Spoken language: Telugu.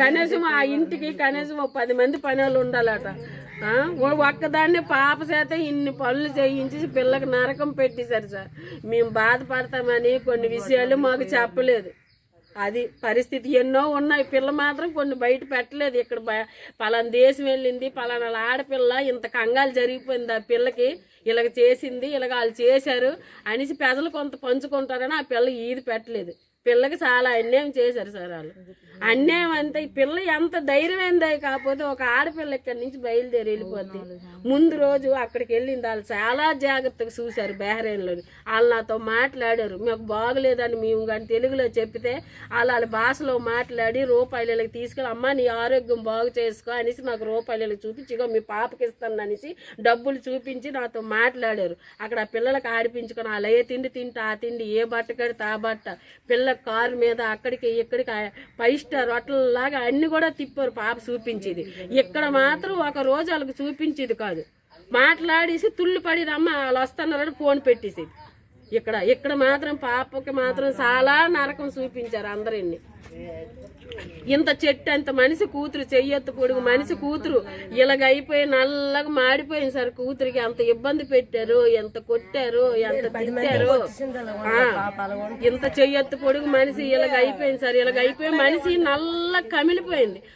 కనీసం ఆ ఇంటికి కనీసం ఒక పది మంది పని వాళ్ళు ఉండాలట ఒక్కదాన్ని పాప చేత ఇన్ని పనులు చేయించి పిల్లకి నరకం పెట్టేశారు సార్. మేము బాధపడతామని కొన్ని విషయాలు మాకు చెప్పలేదు. అది పరిస్థితి ఎన్నో ఉన్నాయి. పిల్ల మాత్రం కొన్ని బయట పెట్టలేదు. ఇక్కడ పలానా దేశం వెళ్ళింది పలానా ఆడపిల్ల ఇంత కంగాలు జరిగిపోయింది. ఆ పిల్లకి ఇలాగ చేసింది ఇలాగ వాళ్ళు చేశారు అనేసి ప్రజలు కొంత పంచుకుంటారని ఆ పిల్ల ఈది పెట్టలేదు. పిల్లకి చాలా అన్యాయం చేశారు సార్ వాళ్ళు. అన్యాయం అంతే ఈ పిల్ల ఎంత ధైర్యమైందే కాకపోతే ఒక ఆడపిల్ల ఇక్కడి నుంచి బయలుదేరి వెళ్ళిపోద్ది. ముందు రోజు అక్కడికి వెళ్ళింది వాళ్ళు చాలా జాగ్రత్తగా చూశారు బెహ్రెయిన్లో వాళ్ళు నాతో మాట్లాడారు. మాకు బాగలేదని మేము కానీ తెలుగులో చెప్తే వాళ్ళు వాళ్ళ భాషలో మాట్లాడి రూపాయలకి తీసుకెళ్ళి అమ్మ నీ ఆరోగ్యం బాగు చేసుకో అనేసి నాకు రూపాయలకి చూపించి ఇగో మీ పాపకి ఇస్తాను అనేసి డబ్బులు చూపించి నాతో మాట్లాడారు. అక్కడ ఆ పిల్లలకు ఆడిపించుకొని వాళ్ళు ఏ తిండి తింటే? ఆ తిండి ఏ బట్ట కడితే ఆ బట్ట? పిల్ల కారు మీద అక్కడికి ఇక్కడికి ఫైవ్ స్టార్ హోటల్లాగా అన్ని కూడా తిప్పారు పాప చూపించేది. ఇక్కడ మాత్రం ఒక రోజు వాళ్ళకి చూపించేది కాదు. మాట్లాడేసి తుళ్ళు పడేది అమ్మ వాళ్ళు వస్తున్నారని ఫోన్ పెట్టేసేది. ఇక్కడ ఇక్కడ మాత్రం పాపకి మాత్రం చాలా నరకం చూపించారు అందరిని. ఇంత చెట్టు అంత మనిషి కూతురు చెయ్యొత్తు పొడుగు మనిషి కూతురు ఇలాగ అయిపోయి నల్లగా మాడిపోయింది సార్ కూతురికి ఎంత ఇబ్బంది పెట్టారు ఎంత కొట్టారు ఎంత తిట్టారు. ఇంత చెయ్యొత్తు పొడుగు మనిషి ఇలాగ అయిపోయింది సార్ ఇలాగ అయిపోయి మనిషి నల్ల కమిలిపోయింది.